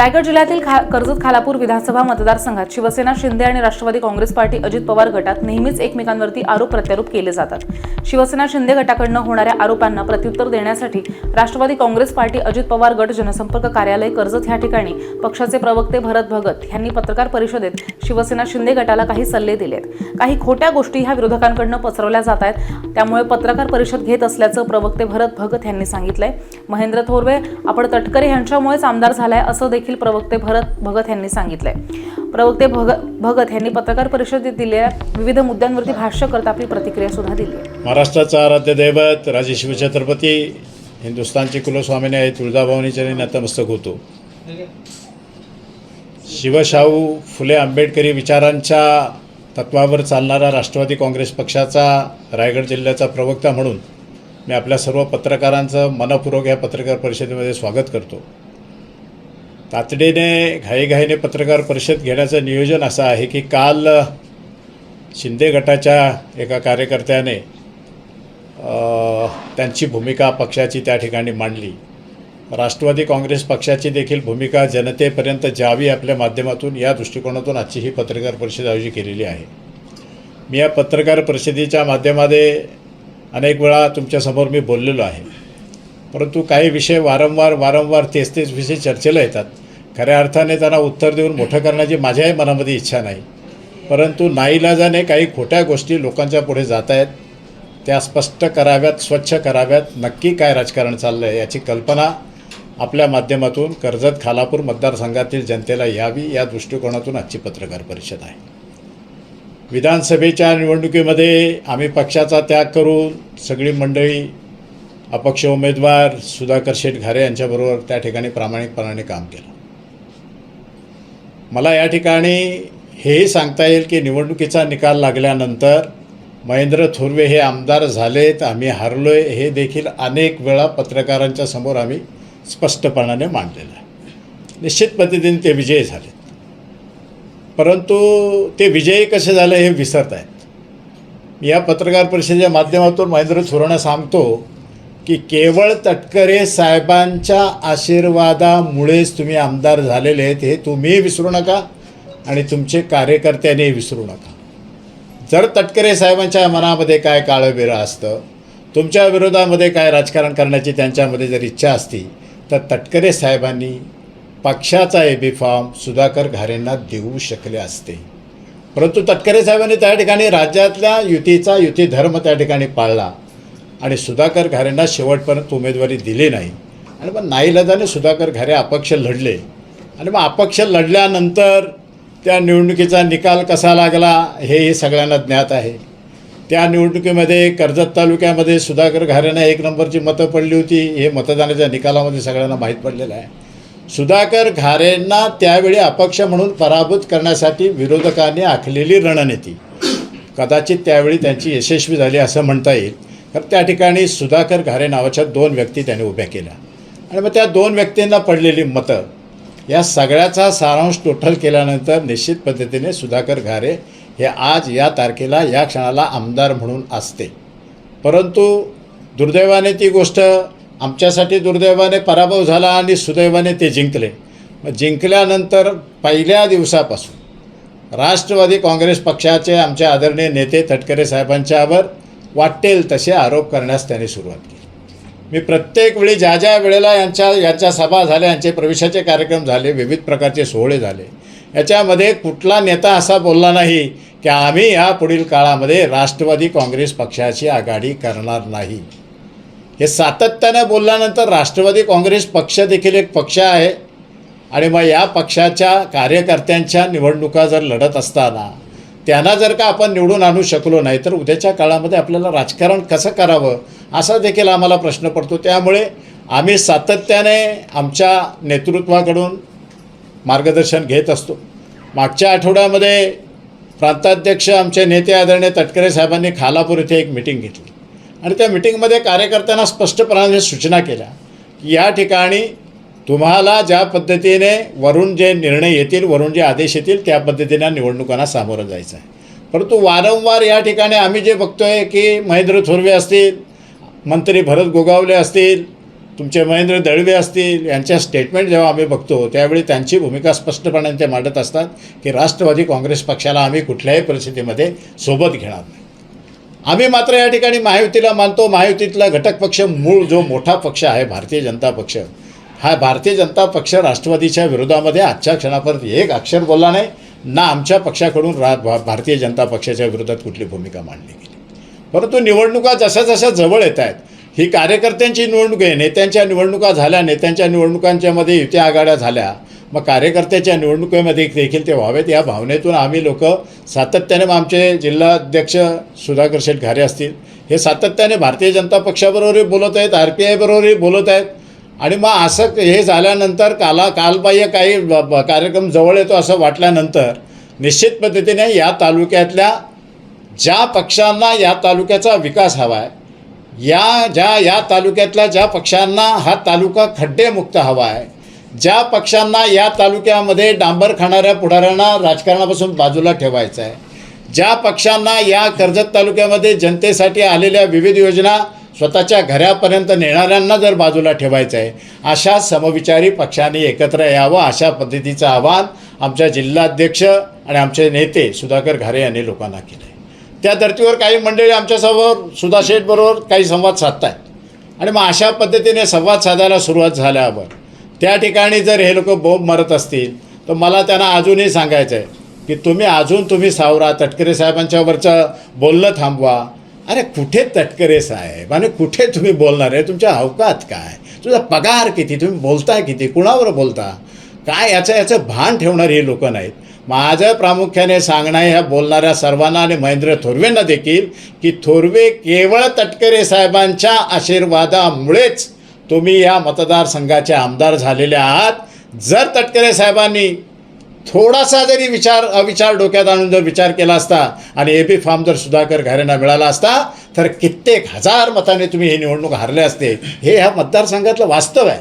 रायगड जिल्ह्यातील खा कर्जत खालापूर विधानसभा मतदारसंघात शिवसेना शिंदे आणि राष्ट्रवादी काँग्रेस पार्टी अजित पवार गटात नेहमीच एकमेकांवरती आरोप प्रत्यारोप केले जातात. शिवसेना शिंदे गटाकडनं होणाऱ्या आरोपांना प्रत्युत्तर देण्यासाठी राष्ट्रवादी काँग्रेस पार्टी अजित पवार गट जनसंपर्क कार्यालय कर्जत या ठिकाणी पक्षाचे प्रवक्ते भरत भगत यांनी पत्रकार परिषदेत शिवसेना शिंदे गटाला काही सल्ले दिलेत. काही खोट्या गोष्टी ह्या विरोधकांकडनं पसरवल्या जात आहेत. त्यामुळे पत्रकार परिषद घेत असल्याचं प्रवक्ते भरत भगत यांनी सांगितलंय. महेंद्र थोरवे आपण तटकरे यांच्यामुळेच आमदार झालाय असं देखील देखील प्रवक्ते भरत भगत यांनी सांगितलंय. प्रवक्ते भग भगत यांनी पत्रकार परिषदेत दिलेल्या विविध मुद्द्यांवरती भाष्य करत आपली प्रतिक्रिया सुद्धा दिली आहे. महाराष्ट्राचा आराध्य दैवत राजे शिवछत्रपती हिंदुस्थानचे कुलस्वामीने आहे तुळजाभवानी नतमस्तक होतो. शिवशाहू फुले आंबेडकरी विचारांच्या तत्वावर चालणारा राष्ट्रवादी काँग्रेस पक्षाचा रायगड जिल्ह्याचा प्रवक्ता म्हणून मी आपल्या सर्व पत्रकारांचं मनपूर्वक या पत्रकार परिषदेमध्ये स्वागत करतो. तातडीने घाईघाईने पत्रकार परिषद घेण्याचं नियोजन असं आहे की काल शिंदे गटाच्या एका कार्यकर्त्याने त्यांची भूमिका पक्षाची त्या ठिकाणी मांडली. राष्ट्रवादी काँग्रेस पक्षाची देखील भूमिका जनतेपर्यंत जावी आपल्या माध्यमातून या दृष्टिकोनातून आजची ही पत्रकार परिषद आयोजित केलेली आहे. मी या पत्रकार परिषदेच्या माध्यमामध्ये अनेक वेळा तुमच्यासमोर मी बोललेलो आहे. परंतु काही विषय वारंवार वारंवार तेच तेच विषय चर्चेला येतात. खऱ्या अर्थाने त्यांना उत्तर देऊन मोठं करण्याची माझ्याही मनामध्ये इच्छा नाही. परंतु नाईलाजाने काही खोट्या गोष्टी लोकांच्या पुढे जात आहेत त्या स्पष्ट कराव्यात स्वच्छ कराव्यात नक्की काय राजकारण चाललं आहे याची कल्पना आपल्या माध्यमातून कर्जत खालापूर मतदारसंघातील जनतेला यावी या दृष्टिकोनातून आजची पत्रकार परिषद आहे. विधानसभेच्या निवडणुकीमध्ये आम्ही पक्षाचा त्याग करून सगळी मंडळी अपक्ष उमेदवार सुधाकर शेठ घारे यांच्याबरोबर त्या ठिकाणी प्रामाणिकपणाने काम केलं. मला या ठिकाणी हेही सांगता येईल की निवडणुकीचा निकाल लागल्यानंतर महेंद्र थोरवे हे आमदार झालेत आम्ही हरलो आहे हे देखील अनेक वेळा पत्रकारांच्या समोर आम्ही स्पष्टपणाने मांडलेलं आहे. निश्चित पद्धतीने ते विजयी झालेत. परंतु ते विजयी कसे झाले हे विसरत आहेत मी या पत्रकार परिषदेच्या माध्यमातून महेंद्र थोरांना सांगतो की केवळ तटकरे साहेबांच्या आशीर्वादामुळेच तुम्ही आमदार झालेले आहेत हे तुम्ही विसरू नका आणि तुमचे कार्यकर्त्यांनी विसरू नका. जर तटकरे साहेबांच्या मनामध्ये काय काळंबिरं असतं तुमच्या विरोधामध्ये काय राजकारण करण्याची त्यांच्यामध्ये जर इच्छा असती तर तटकरे साहेबांनी पक्षाचा ए बी फॉर्म सुधाकर घारेंना देऊ शकले असते. परंतु तटकरे साहेबांनी त्या ठिकाणी राज्यातल्या युतीचा युती धर्म त्या ठिकाणी पाळला. आणि सुधाकर घारेंना शेवटपर्यंत उमेदवारी दिली नाही. आणि मग नाईलाजाने सुधाकर घारे अपक्ष लढले. आणि मग अपक्ष लढल्यानंतर त्या निवडणुकीचा निकाल कसा लागला हेही सगळ्यांना ज्ञात आहे. त्या निवडणुकीमध्ये कर्जत तालुक्यामध्ये सुधाकर घारेंना एक नंबरची मतं पडली होती. हे मतदानाच्या निकालामध्ये सगळ्यांना माहीत पडलेलं आहे. सुधाकर घारेंना त्यावेळी अपक्ष म्हणून पराभूत करण्यासाठी विरोधकांनी आखलेली रणनीती. कदाचित त्यावेळी त्यांची यशस्वी झाली असं म्हणता येईल. तर त्या ठिकाणी सुधाकर घारे नावाच्या दोन व्यक्ती त्याने उभ्या केल्या. आणि मग त्या दोन व्यक्तींना पडलेली मतं या सगळ्याचा सारांश टोटल केल्यानंतर निश्चित पद्धतीने सुधाकर घारे हे आज या तारखेला या क्षणाला आमदार म्हणून असते. परंतु दुर्दैवाने ती गोष्ट आमच्यासाठी दुर्दैवाने पराभव झाला आणि सुदैवाने ते जिंकले. मग जिंकल्यानंतर पहिल्या दिवसापासून राष्ट्रवादी काँग्रेस पक्षाचे आमचे आदरणीय नेते तटकरे साहेबांच्यावर वाटेल तसे आरोप करण्यास त्यांनी सुरुवात केली. मी प्रत्येक वेळी ज्या ज्या वेळेला यांच्या यांच्या सभा झाल्या यांचे प्रवेशाचे कार्यक्रम झाले विविध प्रकारचे सोहळे झाले याच्यामध्ये कुठला नेता असा बोलला नाही की आम्ही या पुढील काळामध्ये राष्ट्रवादी काँग्रेस पक्षाची आघाडी करणार नाही. हे सातत्यानं बोलल्यानंतर राष्ट्रवादी काँग्रेस पक्ष देखील एक पक्ष आहे. आणि मग या पक्षाच्या कार्यकर्त्यांच्या निवडणुका जर लढत असताना त्यांना जर का आपण निवडून आणू शकलो नाही तर उद्याच्या काळामध्ये आपल्याला राजकारण कसं करावं असा देखील आम्हाला प्रश्न पडतो. त्यामुळे आम्ही सातत्याने आमच्या नेतृत्वाकडून मार्गदर्शन घेत असतो. मागच्या आठवड्यामध्ये प्रांताध्यक्ष आमचे नेते आदरणीय तटकरे साहेबांनी खालापूर इथे एक मिटिंग घेतली. आणि त्या मिटिंगमध्ये कार्यकर्त्यांना स्पष्टपणाने सूचना केल्या की या ठिकाणी तुम्हाला ज्या पद्धतीने वरून जे निर्णय येतील वरून जे आदेश येतील त्या पद्धतीने निवडणुकांना सामोरं जायचं आहे. परंतु वारंवार या ठिकाणी आम्ही जे बघतोय की महेंद्र थोरवे असतील मंत्री भरत गोगावले असतील तुमचे महेंद्र दळवे असतील यांच्या स्टेटमेंट जेव्हा आम्ही बघतो त्यावेळी त्यांची भूमिका स्पष्टपणे ते मांडत असतात की राष्ट्रवादी काँग्रेस पक्षाला आम्ही कुठल्याही परिस्थितीमध्ये सोबत घेणार नाही. आम्ही मात्र या ठिकाणी महायुतीला मानतो. महायुतीतला घटक पक्ष मूळ जो मोठा पक्ष आहे भारतीय जनता पक्ष हा भारतीय जनता पक्ष राष्ट्रवादीच्या विरोधामध्ये आजच्या क्षणापर्यंत एक अक्षर बोलला नाही ना आमच्या पक्षाकडून रा भा- भारतीय जनता पक्षाच्या विरोधात कुठली भूमिका मांडली गेली. परंतु निवडणुका जशा जशा जवळ येत आहेत ही कार्यकर्त्यांची निवडणूक आहे नेत्यांच्या निवडणुका झाल्या नेत्यांच्या निवडणुकांच्यामध्ये युती आघाड्या झाल्या मग कार्यकर्त्याच्या निवडणुकीमध्ये देखील ते व्हावेत या भावनेतून आम्ही लोक सातत्याने मग आमचे जिल्हाध्यक्ष सुधाकर शेठ घारे असतील हे सातत्याने भारतीय जनता पक्षाबरोबरही बोलत आहेत आर पी आयबरोबरही बोलत आहेत आणि मग असं हे झाल्यानंतर काला कालबाह्य काही कार्यक्रम जवळ येतो असं वाटल्यानंतर निश्चित पद्धतीने या तालुक्यातल्या ज्या पक्षांना या तालुक्याचा विकास हवा आहे या ज्या या तालुक्यातल्या ज्या पक्षांना हा तालुका खड्डेमुक्त हवा आहे ज्या पक्षांना या तालुक्यामध्ये डांबर खाणाऱ्या पुढाऱ्यांना राजकारणापासून बाजूला ठेवायचं आहे ज्या पक्षांना या कर्जत तालुक्यामध्ये जनतेसाठी आलेल्या विविध योजना स्वतःच्या घरापर्यंत नेणाऱ्यांना जर बाजूला ठेवायचं आहे अशा समविचारी पक्षांनी एकत्र यावं अशा पद्धतीचं आवाहन आमच्या जिल्हाध्यक्ष आणि आमचे नेते सुधाकर घारे यांनी लोकांना केलं आहे त्या धर्तीवर काही मंडळी आमच्यासमोर सुधा शेठबरोबर काही संवाद साधत आहेत आणि मग अशा पद्धतीने संवाद साधायला सुरुवात झाल्यावर त्या ठिकाणी जर हे लोक बोंब मरत असतील तर मला त्यांना अजूनही सांगायचं आहे की तुम्ही अजून तुम्ही सावरा तटकरे साहेबांच्यावरचं बोलणं थांबवा. अरे कुठे तटकरे साहेब? आणि कुठे तुम्ही बोलणार आहे? तुमच्या अवकात काय? तुझा पगार किती? तुम्ही बोलताय किती? कुणावर बोलता? काय याचं याचं भान ठेवणारी ही लोक नाहीत. माझं प्रामुख्याने सांगणं आहे ह्या बोलणाऱ्या सर्वांना आणि महेंद्र थोरवेंना देखील की थोरवे केवळ तटकरे साहेबांच्या आशीर्वादामुळेच तुम्ही या मतदारसंघाचे आमदार झालेले आहात. जर तटकरे साहेबांनी थोडासा जरी विचार अविचार डोक्यात आणून जर विचार केला असता आणि ए बी फॉर्म जर सुधाकर घारेंना मिळाला असता तर कित्येक हजार मताने तुम्ही ही निवडणूक हारले असते. हे ह्या मतदारसंघातलं वास्तव आहे.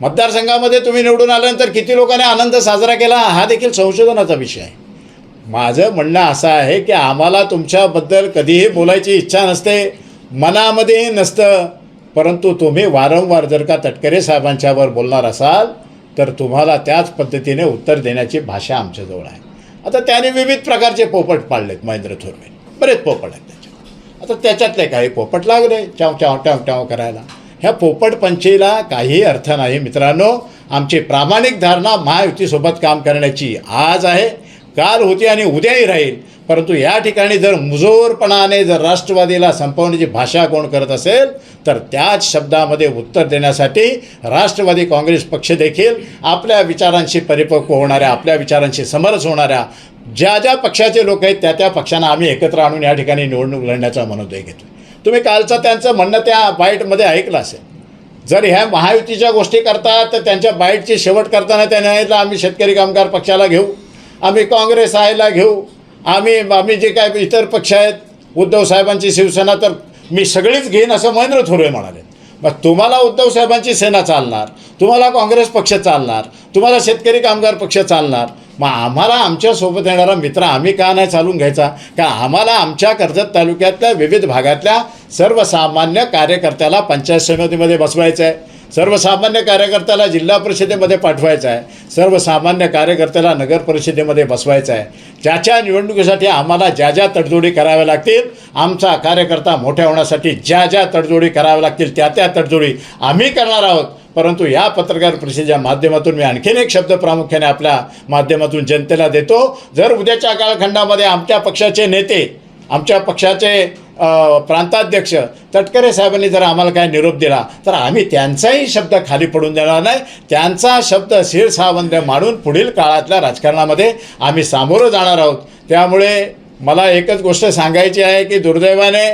मतदारसंघामध्ये तुम्ही निवडून आल्यानंतर किती लोकांनी आनंद साजरा केला हा देखील संशोधनाचा विषय आहे. माझं म्हणणं असं आहे की आम्हाला तुमच्याबद्दल कधीही बोलायची इच्छा नसते मनामध्येही नसतं. परंतु तुम्ही वारंवार जर का तटकरे साहेबांच्यावर बोलणार असाल तर तुम्हाला त्याच पद्धतीने उत्तर देण्याची भाषा आमच्याजवळ आहे. आता त्याने विविध प्रकारचे पोपट पाळलेत महेंद्र थोरवे. बरेच पोपट आहेत त्याच्यात. आता त्याच्यातले काही पोपट लागले चाव चाव टाव टाव करायला. ह्या पोपट पंचीला काही अर्थ नाही मित्रांनो. आमची प्रामाणिक धारणा महायुतीसोबत काम करण्याची आज आहे. काल होती आणि उद्याही राहील. परंतु या ठिकाणी जर मुजोरपणाने जर राष्ट्रवादीला संपवण्याची भाषा कोण करत असेल तर त्याच शब्दामध्ये उत्तर देण्यासाठी राष्ट्रवादी काँग्रेस पक्ष देखील आपल्या विचारांशी परिपक्व होणाऱ्या आपल्या विचारांशी समरस होणाऱ्या ज्या ज्या पक्षाचे लोक आहेत त्या त्या पक्षांना आम्ही एकत्र आणून या ठिकाणी निवडणूक लढण्याचा मनोदय घेतो तुम्ही कालचं त्यांचं म्हणणं त्या बाईटमध्ये ऐकलं असेल. जर ह्या महायुतीच्या गोष्टी करतात तर त्यांच्या बाईटची शेवट करताना त्यांनी आम्ही शेतकरी कामगार पक्षाला घेऊ आम्ही काँग्रेस आयला घेऊ आम्ही आम्ही जे काय इतर पक्ष आहेत उद्धव साहेबांची शिवसेना तर मी सगळीच घेईन असं महेंद्र थोरवे म्हणाले. मग तुम्हाला उद्धव साहेबांची सेना चालणार तुम्हाला काँग्रेस पक्ष चालणार तुम्हाला शेतकरी कामगार पक्ष चालणार. मग आम्हाला आमच्यासोबत येणारा मित्र आम्ही का नाही चालून घ्यायचा? का आम्हाला आमच्या कर्जत तालुक्यातल्या विविध भागातल्या सर्वसामान्य कार्यकर्त्याला पंचायत समितीमध्ये बसवायचं आहे सर्वसामान्य कार्यकर्त्याला जिल्हा परिषदेमध्ये पाठवायचं आहे. सर्वसामान्य कार्यकर्त्याला नगर परिषदेमध्ये बसवायचं आहे. ज्याच्या निवडणुकीसाठी आम्हाला ज्या ज्या तडजोडी कराव्या लागतील आमचा कार्यकर्ता मोठ्या होण्यासाठी ज्या ज्या तडजोडी कराव्या लागतील त्या त्या तडजोडी आम्ही करणार आहोत. परंतु या पत्रकार परिषदेच्या माध्यमातून मी आणखीन एक शब्द प्रामुख्याने आपल्या माध्यमातून जनतेला देतो. जर उद्याच्या कालखंडामध्ये आमच्या पक्षाचे नेते आमच्या पक्षाचे प्रांताध्यक्ष तटकरे साहेबांनी जर आम्हाला काय निरोप दिला तर आम्ही त्यांचाही शब्द खाली पडून देणार नाही. त्यांचा शब्द शिरसावंद मांडून पुढील काळातल्या राजकारणामध्ये आम्ही सामोरं जाणार आहोत. त्यामुळे मला एकच गोष्ट सांगायची आहे की दुर्दैवाने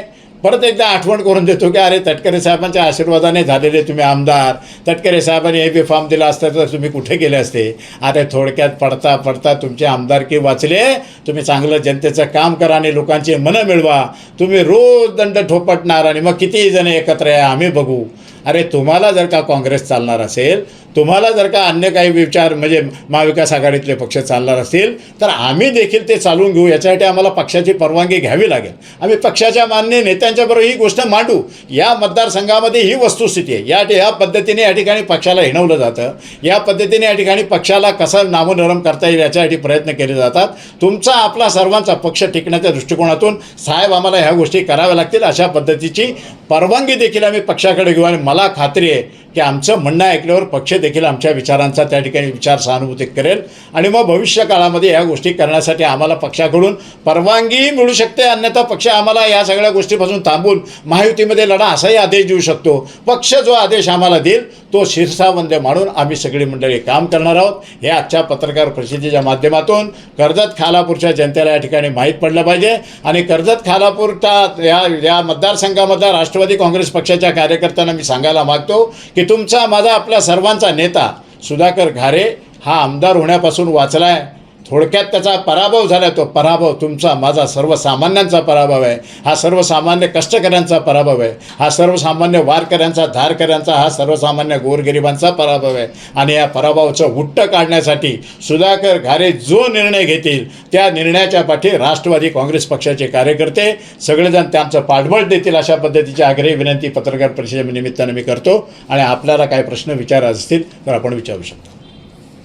परत एकदा आठवण करून देतो की अरे तटकरे साहेबांच्या आशीर्वादाने झालेले तुम्ही आमदार. तटकरे साहेबांनी हे बी फॉर्म दिला असता तर तुम्ही कुठे गेले असते? अरे थोडक्यात पडता पडता तुमचे आमदारकी वाचले. तुम्ही चांगलं जनतेचं काम करा आणि लोकांची मनं मिळवा. तुम्ही रोज दंड ठोपटणार आणि मग कितीही जण एकत्र आहे आम्ही बघू. अरे तुम्हाला जर का काँग्रेस चालणार असेल तुम्हाला जर का अन्य काही विचार म्हणजे महाविकास आघाडीतले पक्ष चालणार असतील तर आम्ही देखील ते चालवून घेऊ. याच्यासाठी आम्हाला पक्षाची परवानगी घ्यावी लागेल. आम्ही पक्षाच्या मान्य नेत्यांच्याबरोबर ही गोष्ट मांडू. या मतदारसंघामध्ये ही वस्तुस्थिती आहे. या या पद्धतीने या ठिकाणी पक्षाला हिणवलं जातं. या पद्धतीने या ठिकाणी पक्षाला कसं नामोनरम करता येईल याच्यासाठी प्रयत्न केले जातात. तुमचा आपला सर्वांचा पक्ष टिकण्याच्या दृष्टिकोनातून साहेब आम्हाला ह्या गोष्टी कराव्या लागतील. अशा पद्धतीची परवानगी देखील आम्ही पक्षाकडे घेऊ आणि मला मला खात्री आहे. की आमचं म्हणणं ऐकल्यावर पक्ष देखील आमच्या विचारांचा त्या ठिकाणी विचार सहानुभूती करेल. आणि मग भविष्य काळामध्ये या गोष्टी करण्यासाठी आम्हाला पक्षाकडून परवानगीही मिळू शकते अन्यथा पक्ष आम्हाला या सगळ्या गोष्टीपासून थांबून महायुतीमध्ये लढा असाही आदेश देऊ शकतो. पक्ष जो आदेश आम्हाला देईल तो शीर्षावंद्य मानून आम्ही सगळी मंडळी काम करणार आहोत. हे आजच्या पत्रकार परिषदेच्या माध्यमातून कर्जत खालापूरच्या जनतेला या ठिकाणी माहीत पडलं पाहिजे. आणि कर्जत खालापूरच्या या या मतदारसंघामधल्या राष्ट्रवादी काँग्रेस पक्षाच्या कार्यकर्त्यांना मी सांगायला मागतो की तुमचा माझा आपल्या सर्वांचा नेता सुधाकर घारे हा आमदार होण्यापासून वाचला आहे थोडक्यात त्याचा पराभव झाला तो पराभव तुमचा माझा सर्वसामान्यांचा पराभव आहे. हा सर्वसामान्य कष्टकऱ्यांचा पराभव आहे. हा सर्वसामान्य वारकऱ्यांचा धारकऱ्यांचा हा सर्वसामान्य गोरगरिबांचा पराभव आहे. आणि या पराभवाचं हुट्ट काढण्यासाठी सुधाकर घारे जो निर्णय घेतील त्या निर्णयाच्या पाठी राष्ट्रवादी काँग्रेस पक्षाचे कार्यकर्ते सगळेजण त्यांचं पाठबळ देतील अशा पद्धतीची आग्रही विनंती पत्रकार परिषदेनिमित्तानं मी करतो. आणि आपल्याला काय प्रश्न विचार असतील तर आपण विचारू शकतो.